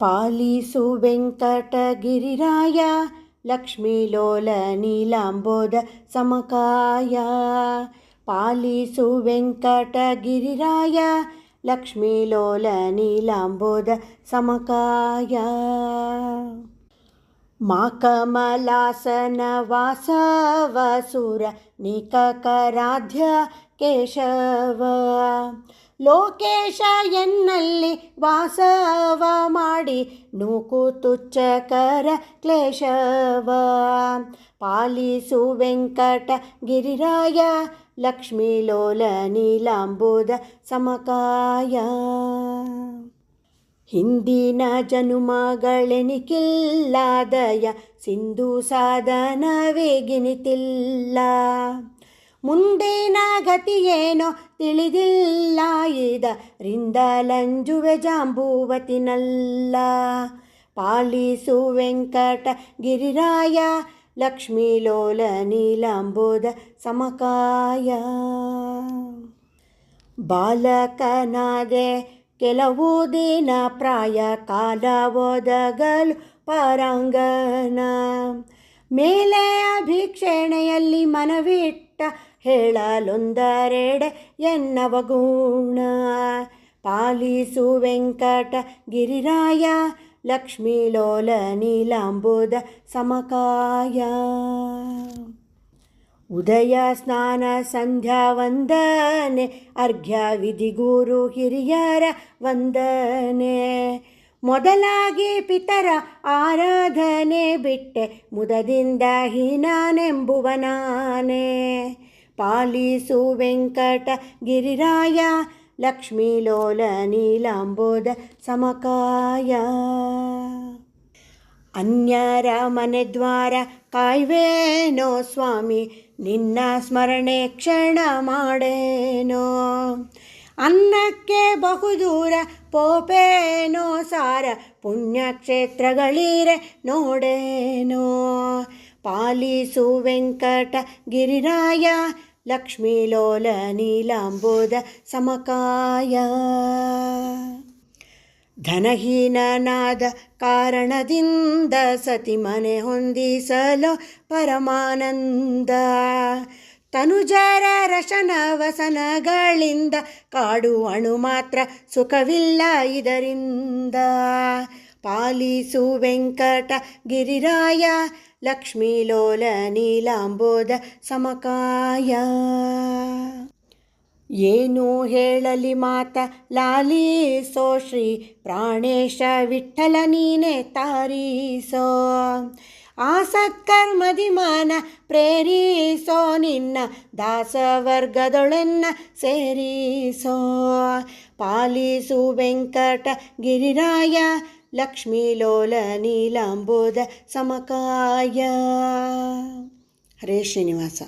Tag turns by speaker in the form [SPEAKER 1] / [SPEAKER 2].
[SPEAKER 1] पालीसु वेङ्कटगिरिराय लक्ष्मी समकाय। पालीसु वेङ्कटगिरिराय लक्ष्मी लोला नीलाम्बोध समकाय। माकमलासनवासवसुर ಕೇಶವ ಲೋಕೇಶ ಎನ್ನಲ್ಲಿ ವಾಸವ ಮಾಡಿ ನೂಕು ತುಚ್ಚಕರ ಕ್ಲೇಶವ. ಪಾಲಿಸು ವೆಂಕಟ ಗಿರಿರಾಯ ಲಕ್ಷ್ಮೀಲೋಲ ನೀಲಾಂಬುದ ಸಮಕಾಯ. ಹಿಂದಿನ ಜನುಮಗಳೆನಿಕಿಲ್ಲಾದಯ, ಸಿಂಧು ಸಾಧನವೇಗಿನಿತಿಲ್ಲ ಮುಂದಿನ ಗತಿಯೇನೋ ತಿಳಿದಿಲ್ಲ ಇದರಿಂದಲಂಜುವೆ ಜಾಂಬೂವತಿನಲ್ಲ. ಪಾಲಿಸು ವೆಂಕಟ ಗಿರಿರಾಯ ಲಕ್ಷ್ಮೀಲೋಲ ನೀಲಾಂಬೋದ ಸಮಕಾಯ. ಬಾಲಕನಾದೆ ಕೆಲವು ದಿನ ಪ್ರಾಯ ಕಾಲ ಒದಗಲು ಪರಾಂಗನ ಮೇಲೆ ಅಭಿಕ್ಷಣೆಯಲ್ಲಿ ಮನವಿಟ್ಟ ಹೇಳಲೊಂದರೆಡೆ ಎನ್ನವ ಗುಣ. ಪಾಲಿಸು ವೆಂಕಟ ಗಿರಿರಾಯ ಲಕ್ಷ್ಮೀಲೋಲ ನೀಲಾಂಬುದ ಸಮಕಾಯ. ಉದಯ ಸ್ನಾನ ಸಂಧ್ಯಾ ವಂದನೆ, ಅರ್ಘ್ಯ ವಿಧಿ ಗುರು ಹಿರಿಯರ ವಂದನೆ. ಮೊದಲಾಗಿ ಪಿತರ ಆರಾಧನೆ ಬಿಟ್ಟೆ, ಮುದದಿಂದ ಹೀನಾನೆಂಬುವ ನಾನೇ. ಪಾಲಿಸು ವೆಂಕಟ ಗಿರಿರಾಯ ಲಕ್ಷ್ಮೀಲೋಲ ನೀಲಾಂಬೋದ ಸಮಕಾಯ. ಅನ್ಯರ ಮನೆ ದ್ವಾರ ಕಾಯ್ವೇನೋ ಸ್ವಾಮಿ, ನಿನ್ನ ಸ್ಮರಣೆ ಕ್ಷಣ ಮಾಡೇನೋ. ಅನ್ನಕ್ಕೆ ಬಹುದೂರ ಪೋಪೇನೋ ಸಾರ, ಪುಣ್ಯಕ್ಷೇತ್ರಗಳಿರೆ ನೋಡೇನೋ. ಪಾಲಿಸು ವೆಂಕಟ ಗಿರಿರಾಯ ಲಕ್ಷ್ಮೀಲೋಲ ನೀಲಾಂಬೋದ ಸಮಕಾಯ. ಧನಹೀನನಾದ ಕಾರಣದಿಂದ ಸತಿ ಮನೆ ಹೊಂದಿಸಲು ಪರಮಾನಂದ. ತನುಜರ ರಶನ ವಸನಗಳಿಂದ ಕಾಡು ಅಣು ಮಾತ್ರ ಸುಖವಿಲ್ಲ ಇದರಿಂದ. ಪಾಲಿಸು ವೆಂಕಟ ಗಿರಿರಾಯ ಲಕ್ಷ್ಮೀಲೋಲ ನೀಲಾಂಬೋದ ಸಮಕಾಯ. ಏನು ಹೇಳಲಿ ಮಾತ ಲಾಲಿಸೋ ಶ್ರೀ ಪ್ರಾಣೇಶ ವಿಠಲ ನೀನೆ ತಾರೀಸೋ. ಆ ಸತ್ಕರ್ಮದಿ ಮಾನ ಪ್ರೇರಿಸೋ, ನಿನ್ನ ದಾಸವರ್ಗದೊಳೆನ್ನ ಸೇರಿಸೋ. ಪಾಲಿಸು ವೆಂಕಟ ಗಿರಿರಾಯ ಲಕ್ಷ್ಮೀಲೋಲ ನೀಲಾಂಬೋದ ಸಮಕಾಯ. ಹರೇ ಶ್ರೀನಿವಾಸ.